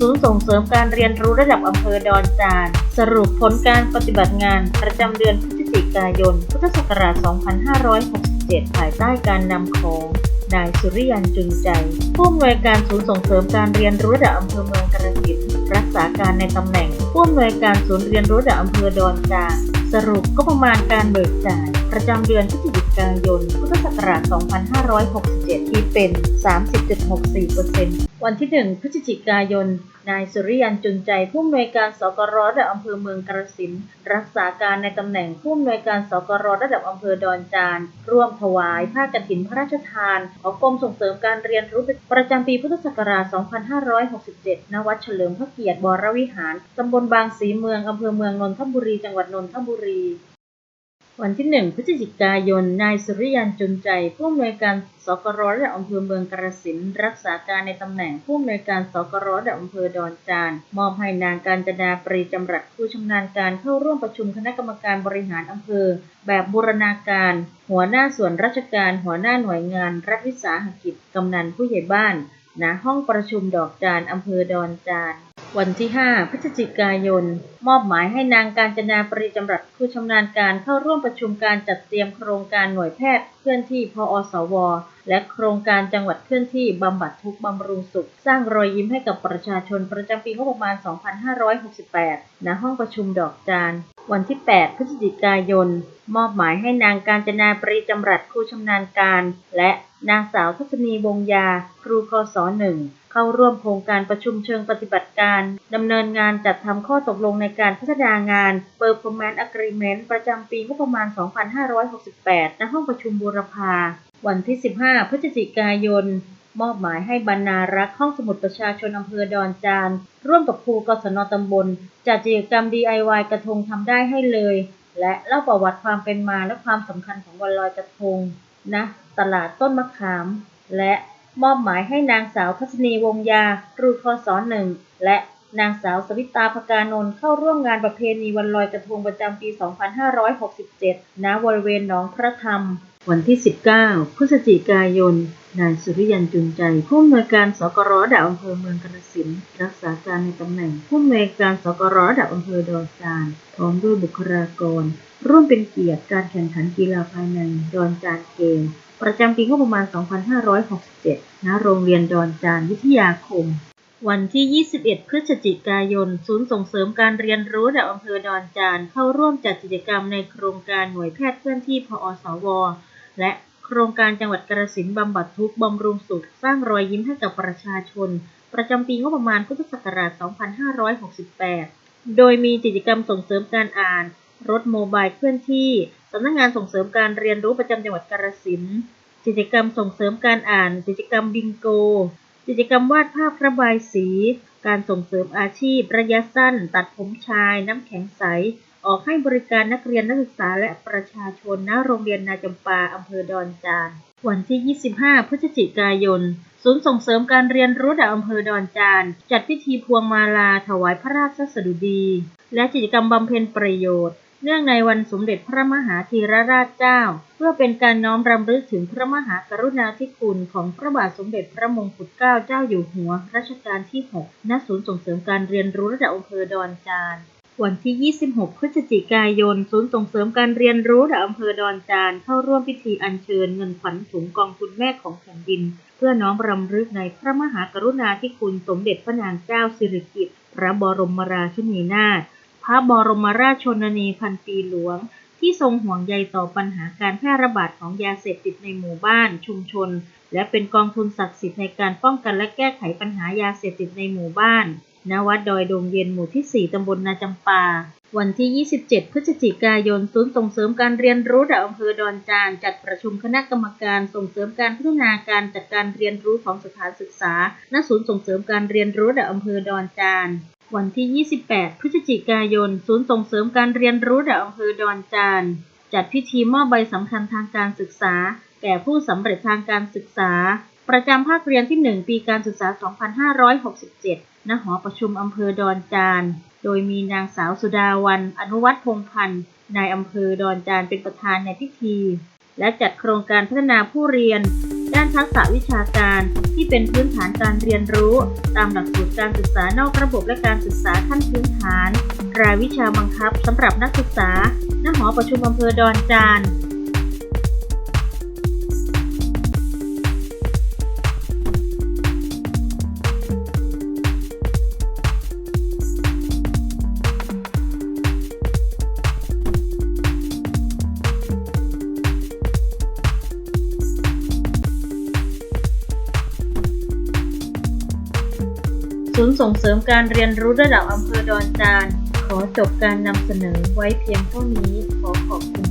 ศูนย์ส่งเสริมการเรียนรู้ระดับอำเภอดอนจาน สรุปผลการปฏิบัติงานประจำเดือนพฤศจิกายน พุทธศักราช 2567 ภายใต้การนำของนายสุริยันจุนใจ ผู้อำนวยการศูนย์ส่งเสริมการเรียนรู้ระดับอำเภอเมืองกระสินรักษาการในตำแหน่ง ผู้อำนวยการศูนย์เรียนรู้ระดับอำเภอดอนจานสรุปก็ประมาณการเบิกจ่าย ประจำเดือนพฤศจิกายน พุทธศักราช 2567 ที่เป็น 30.64% วันที่ 1 พฤศจิกายน นายสุริยันจุนใจ ผู้อำนวยการสกรระดับอำเภอเมืองกระสินรักษาการในตำแหน่งผู้อำนวยการสกรระดับอำเภอดอนจาน ร่วมถวายผ้ากฐินพระราชทาน ของกรมส่งเสริมการเรียนรู้ประจำปีพุทธศักราช 2567 ณ วัดเฉลิมพระเกียรติบรวิหาร ตำบลบางสีเมืองอำเภอเมืองนนทบุรี จังหวัดนนทบุรี วันที่ 1 พฤศจิกายน นายสุริยันจุนใจ ผู้อำนวยการสกรระดับอำเภอเมืองกระสินรักษาการในตำแหน่งผู้อำนวยการสกรระดับอำเภอดอนจาน มอบให้นางการจนาปรีจำรัดผู้ชำนาญการเข้าร่วมประชุมคณะกรรมการบริหารอำเภอ แบบบูรณาการ หัวหน้าส่วนราชการ หัวหน้าหน่วยงาน รัฐวิสาหกิจ กำนันผู้ใหญ่บ้านณห้องประชุมดอกจานอำเภอดอนจาน วันที่ 5 พฤศจิกายน มอบหมายให้นางการจนาปรีจำรัดผู้ชำนาญการเข้าร่วมประชุมการจัดเตรียมโครงการหน่วยแพทย์เคลื่อนที่พอสว และโครงการจังหวัดเคลื่อนที่บำบัดทุกบำรุงสุข สร้างรอยยิ้มให้กับประชาชนประจำปีงบประมาณ 2568 ณ ห้องประชุมดอกจาน วันที่ 8 พฤศจิกายน มอบหมายให้นางการจนาปรีจำรัดครูชำนาญการ และนางสาวทัศนีวงยา ครูคศหนึ่งเข้าร่วมโครงการประชุมเชิงปฏิบัติการดำเนินงานจัดทำข้อตกลงในการพัฒนางาน Performance Agreement ประจำปีงบประมาณ 2568 ณ ห้องประชุมบูรพา วันที่ 15 พฤศจิกายน มอบหมายให้บรรณารักษ์ห้องสมุดประชาชนอำเภอดอนจาน ร่วมกับครูกศนตำบล จัดกิจกรรม DIY กระทงทำได้ให้เลย และเล่าประวัติความเป็นมาและความสำคัญของวันลอยกระทงณตลาดต้นมะขาม และมอบหมายให้นางสาวทัศนีวงยาครูคศหนึ่งและนางสาวสวิตาภกานนท์เข้าร่วมงานประเพณีวันลอยกระทงประจำปี 2567 ณ บริเวณหนองพระธรรม วันที่ 19 พฤศจิกายน นายสุริยันจุนใจ ผู้อำนวยการสกรระดับอำเภอเมืองกระสินรักษาการในตำแหน่งผู้อำนวยการสกรระดับอำเภอดอนจานพร้อมด้วยบุคลากร ร่วมเป็นเกียรติการแข่งขันกีฬาภายในดอนจานเกม ประจำปีงบประมาณ 2567 ณ โรงเรียนดอนจานวิทยาคม วันที่ 21 พฤศจิกายน ศูนย์ส่งเสริมการเรียนรู้ดับอำเภอดอนจานเข้าร่วมจัดกิจกรรมในโครงการหน่วยแพทย์เคลื่อนที่พอสว และโครงการจังหวัดกระสินบำบัดทุกข์บำรุงสุข สร้างรอยยิ้มให้กับประชาชน ประจำปีงบประมาณพุทธศักราช 2568 โดยมีกิจกรรมส่งเสริมการอ่าน รถโมบายเคลื่อนที่สำนักงานส่งเสริมการเรียนรู้ประจำจังหวัดกาฬสินกิจกรรมส่งเสริมการอ่าน กิจกรรมบิงโก กิจกรรมวาดภาพระบายสี การส่งเสริมอาชีพ ระยะสั้น ตัดผมชาย น้ำแข็งใส ออกให้บริการนักเรียนนักศึกษาและประชาชนณโรงเรียนนาจำปาอำเภอดอนจาน วันที่ 25 พฤศจิกายน ศูนย์ส่งเสริมการเรียนรู้ดับอำเภอดอนจาน จัดพิธีพวงมาลาถวายพระราชสดุดี และกิจกรรมบำเพ็ญประโยชน์ เนื่องในวันสมเด็จพระมหาธีรราชเจ้า เพื่อเป็นการน้อมรำลึกถึงพระมหากรุณาธิคุณของพระบาทสมเด็จพระมงกุฎเกล้าเจ้าอยู่หัวรัชกาลที่ 6 ณ ศูนย์ส่งเสริมการเรียนรู้ระดับอำเภอดอนจาน วันที่ 26 พฤศจิกายน ศูนย์ส่งเสริมการเรียนรู้ดอำเภอดอนจาน เข้าร่วมพิธีอัญเชิญเงินขวัญถุงกองทุนแม่ของแผ่นดิน เพื่อน้อมรำลึกในพระมหากรุณาธิคุณสมเด็จพระนางเจ้าสิริกิติ์ พระบรมราชินีนาถ พระบรมราชชนนีพันปีหลวง ที่ทรงห่วงใยต่อปัญหาการแพร่ระบาดของยาเสพติดในหมู่บ้าน ชุมชน และเป็นกองทุนศักดิ์สิทธิ์ในการป้องกันและแก้ไขปัญหายาเสพติดในหมู่บ้าน ณวัดดอยดงเย็นหมู่ที่ 4 ตำบลนาจำปา วันที่ 27 พฤศจิกายน ศูนย์ส่งเสริมการเรียนรู้ระดับอำเภอดอนจาน จัดประชุมคณะกรรมการส่งเสริมการพัฒนาการจัดการเรียนรู้ของสถานศึกษา ณ ศูนย์ส่งเสริมการเรียนรู้ระดับอำเภอดอนจานวันที่ 28 พฤศจิกายน ศูนย์ส่งเสริมการเรียนรู้ระดับอำเภอดอนจาน จัดพิธีมอบใบสำคัญทางการศึกษา แก่ผู้สำเร็จทางการศึกษาประจำภาคเรียนที่ 1 ปีการศึกษา 2567 ณ หอประชุมอำเภอดอนจาน โดยมีนางสาวสุดาวันอนุวัฒน์พงพันธ์ นายอำเภอดอนจานเป็นประธานในพิธี และจัดโครงการพัฒนาผู้เรียน ด้านทักษะวิชาการที่เป็นพื้นฐานการเรียนรู้ ตามหลักสูตรการศึกษานอกระบบและการศึกษาขั้นพื้นฐาน รายวิชาบังคับสำหรับนักศึกษา ณ หอประชุมอำเภอดอนจาน ศูนย์ส่งเสริมการเรียนรู้ระดับอำเภอดอนจาน ขอจบการนำเสนอไว้เพียงเท่านี้ ขอขอบคุณ